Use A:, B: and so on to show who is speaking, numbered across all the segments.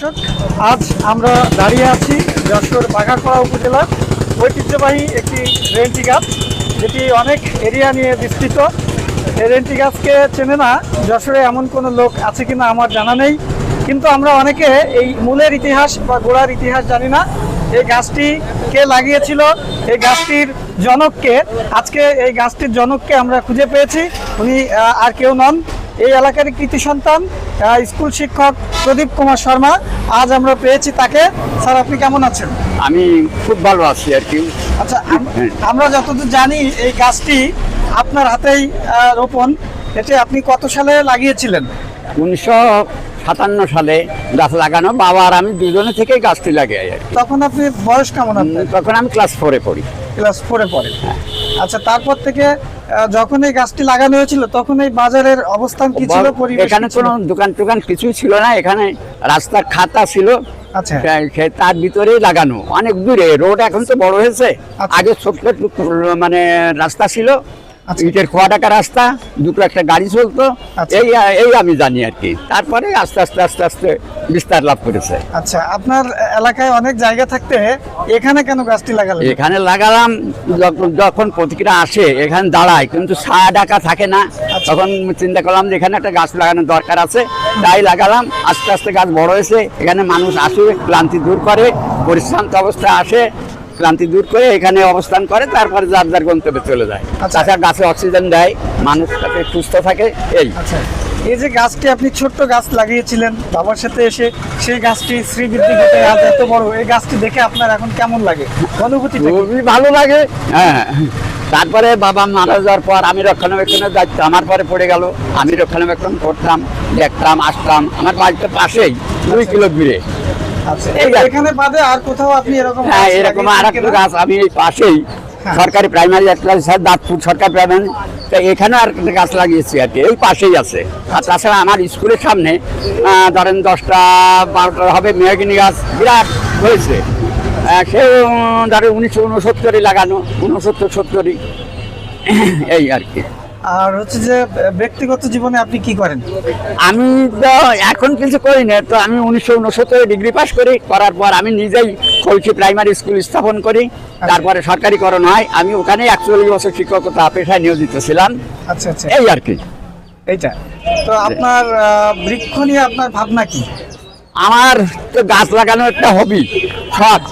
A: দর্শক, আজ আমরা দাঁড়িয়ে আছি যশোর বাঘাখড়া উপজেলার ঐতিহ্যবাহী একটি রেন্টি গাছ, যেটি অনেক এরিয়া নিয়ে বিস্তৃত। এই রেন্টি গাছকে চেনে না যশোরে এমন কোনো লোক আছে কিনা আমার জানা নেই। কিন্তু আমরা অনেকে এই মূলের ইতিহাস বা গোড়ার ইতিহাস জানি না। এই গাছটি কে লাগিয়েছিল? এই গাছটির জনককে আজকে এই গাছটির জনককে আমরা খুঁজে পেয়েছি। উনি আর কেউ নন। এই এলাকারই কৃতি সন্তান স্কুল শিক্ষক প্রদীপ কুমার শর্মা। আজ আমরা পেয়েছি তাকে। স্যার আপনি কেমন আছেন?
B: আমি খুব ভালো আছি আর কি।
A: আচ্ছা আমরা যতদূর জানি এই গাছটি আপনার হাতেই রোপণ। এটি আপনি কত সালে লাগিয়েছিলেন?
B: উনিশশো সাতান্ন সালে গাছ লাগানো। বাবা আর আমি দুজনে থেকে গাছটি আর
A: তখন আপনি বয়স কেমন
B: তখন আমি ক্লাস ফোরে পড়ি।
A: ক্লাস ফোরে পড়ে আচ্ছা তারপর থেকে যখন এই গাছটি লাগানো হয়েছিল তখন এই বাজারের অবস্থান কি ছিল
B: এখানে কোনো দোকান টোকান কিছুই ছিল না এখানে রাস্তার খাতা ছিল।
A: আচ্ছা।
B: তার ভিতরেই লাগানো অনেক দূরে। রোড এখন তো বড় হয়েছে।
A: আচ্ছা।
B: আগে ছোট্ট মানে রাস্তা ছিল। ইটের খোয়া টাকা রাস্তা দুটো একটা গাড়ি চলতো।
A: আচ্ছা।
B: এই এই আমি জানি আর কি। তারপরে আস্তে আস্তে আস্তে আস্তে বিস্তার লাভ করেছে।
A: আচ্ছা আপনার এলাকায় অনেক জায়গা থাকতে এখানে কেন গাছটি লাগালেন?
B: এখানে লাগালাম যখন- যখন প্রতিক্রিয়া আসে এখানে দাঁড়ায় কিন্তু ছায়া ডাকা থাকে না। তখন চিন্তা করলাম যে এখানে একটা গাছ লাগানোর দরকার আছে। তাই লাগালাম আস্তে আস্তে গাছ বড় হয়েছে। এখানে মানুষ আসে ক্লান্তি দূর করে পরিশ্রান্ত অবস্থা আসে। ক্লান্তি দূর করে এখানে অবস্থান করে তারপরে যার যার গন্তব্যে চলে যায়।
A: আচ্ছা।
B: তাছাড়া গাছে অক্সিজেন দেয় মানুষ তাতে সুস্থ থাকে এই।
A: আচ্ছা। এই যে গাছটি আপনি ছোট্ট গাছ লাগিয়েছিলেন বাবার সাথে এসে সেই গাছটি শ্রীবৃদ্ধি ঘটে আজ এত বড় এই গাছটি দেখে আপনার এখন কেমন লাগে? অনুভূতিটা কি?
B: খুবই ভালো লাগে। হ্যাঁ তারপরে বাবা মারা যাওয়ার পর আমি রক্ষণাবেক্ষণের দায়িত্ব আমার পরে পড়ে গেল। আমি রক্ষণাবেক্ষণ করতাম দেখতাম আসতাম। আমার বাড়িতে পাশেই দুই কিলো দূরে।
A: এখানে বাদে আর কোথাও আপনি এরকম
B: হ্যাঁ এরকম আর একটা গাছ আমি এই পাশেই
A: হ্যাঁ।
B: সরকারি প্রাইমারি একটা স্যার দাঁতপুর সরকারি প্রাইমারি তা এখানে আর গাছ লাগিয়েছি আর কি এই পাশেই আছে। আর তাছাড়া আমার স্কুলের সামনে ধরেন দশটা বারোটা হবে মেয়াগিনি গাছ বিরাট হয়েছে। আহ, সে ধরেন উনিশশো উনসত্তরে লাগানো উনসত্তর সত্তরই। এই আর কি।
A: আর হচ্ছে যে ব্যক্তিগত জীবনে আপনি কি করেন?
B: আমি তো এখন কিছু করি না তো আমি উনিশশো উনসত্তরে ডিগ্রি পাস করি করার পর আমি নিজেই কলসি প্রাইমারি স্কুল স্থাপন করি। তারপরে সরকারিকরণ হয়। আমি ওখানে একচল্লিশ বছর শিক্ষকতা পেশায় নিয়োজিত ছিলাম
A: আচ্ছা আচ্ছা।
B: এই আর কি।
A: এইটা। তো আপনার বৃক্ষ নিয়ে আপনার ভাবনা কি?
B: আমার তো গাছ লাগানো একটা হবি শখ।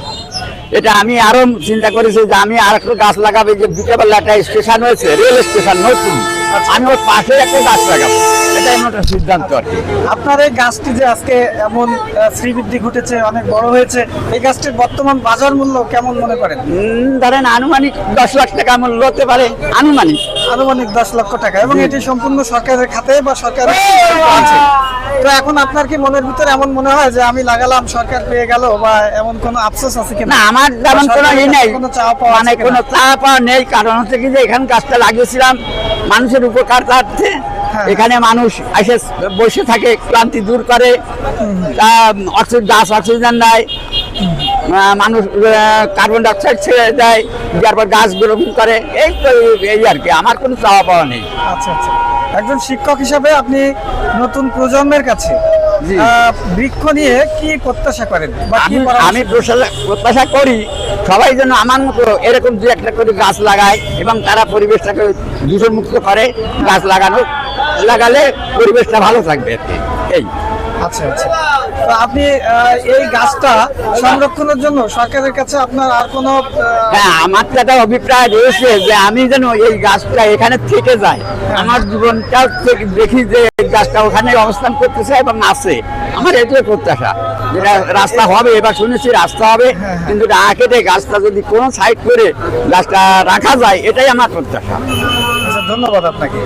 B: এটা আমি আরও চিন্তা করেছি যে আমি আর একটা গাছ লাগাবো যে বিকেবেলা একটা স্টেশন হয়েছে, রেল স্টেশন নতুন। আমি ওর পাশে একটা গাছ লাগাবো। এটাই আমার সিদ্ধান্ত আর কি।
A: আপনার এই গাছটি যে আজকে এমন শ্রীবৃদ্ধি ঘটেছে অনেক বড় হয়েছে এই গাছটির বর্তমান বাজার মূল্য কেমন মনে করেন?
B: ধরেন আনুমানিক দশ লাখ টাকা মূল্য হতে পারে আনুমানিক।
A: আনুমানিক দশ লক্ষ টাকা এবং এটি সম্পূর্ণ সরকারের খাতে বা সরকারের তো এখন আপনার কি মনের ভিতরে এমন মনে হয় যে আমি লাগালাম সরকার পেয়ে গেল বা এমন কোনো আফসোস আছে কিনা?
B: না আমার যেমন কোনো ই নেই।
A: কোনো চাওয়া পাওয়া
B: মানে
A: আছে কোনো?
B: চাওয়া পাওয়া নেই কারণ হচ্ছে কি যে এখানে গাছটা লাগিয়েছিলাম মানুষের উপকার
A: হ্যাঁ।
B: এখানে মানুষ এসে বসে থাকে, ক্লান্তি দূর করে। অক্সিজেন গাছ অক্সিজেন দেয়। মানুষ কার্বন ডাইঅক্সাইড ছেড়ে দেয় তারপর গাছ গ্রহণ করে। এই এই আর কি, আমার কোনো চাওয়া পাওয়া নেই।
A: আচ্ছা আচ্ছা। একজন শিক্ষক হিসাবে আপনি নতুন প্রজন্মের কাছে বৃক্ষ নিয়ে কি প্রত্যাশা করেন
B: আমি প্রত্যাশা করি। সবাই যেন আমার মতো এরকম দু একটা করে গাছ লাগায় এবং তারা পরিবেশটাকে দূষণমুক্ত করে গাছ লাগানো লাগালে পরিবেশটা ভালো থাকবে এই।
A: আচ্ছা আচ্ছা। তো আপনি এই গাছটা সংরক্ষণের জন্য সরকারের কাছে আপনার আর কোনো
B: হ্যাঁ আমার তো একটা অভিপ্রায় রয়েছে যে আমি যেন এই গাছটা এখানে থেকে যায়। আমার জীবনটাও থেকে- দেখি যে গাছটা ওখানে অবস্থান করতেছে এবং আছে। আমার এটাই প্রত্যাশা। যেটা রাস্তা হবে এবার শুনেছি রাস্তা হবে।
A: হ্যাঁ, হ্যাঁ।
B: কিন্তু না কেটে গাছটা যদি কোনো সাইড করে গাছটা রাখা যায় এটাই আমার প্রত্যাশা।
A: আচ্ছা ধন্যবাদ আপনাকে।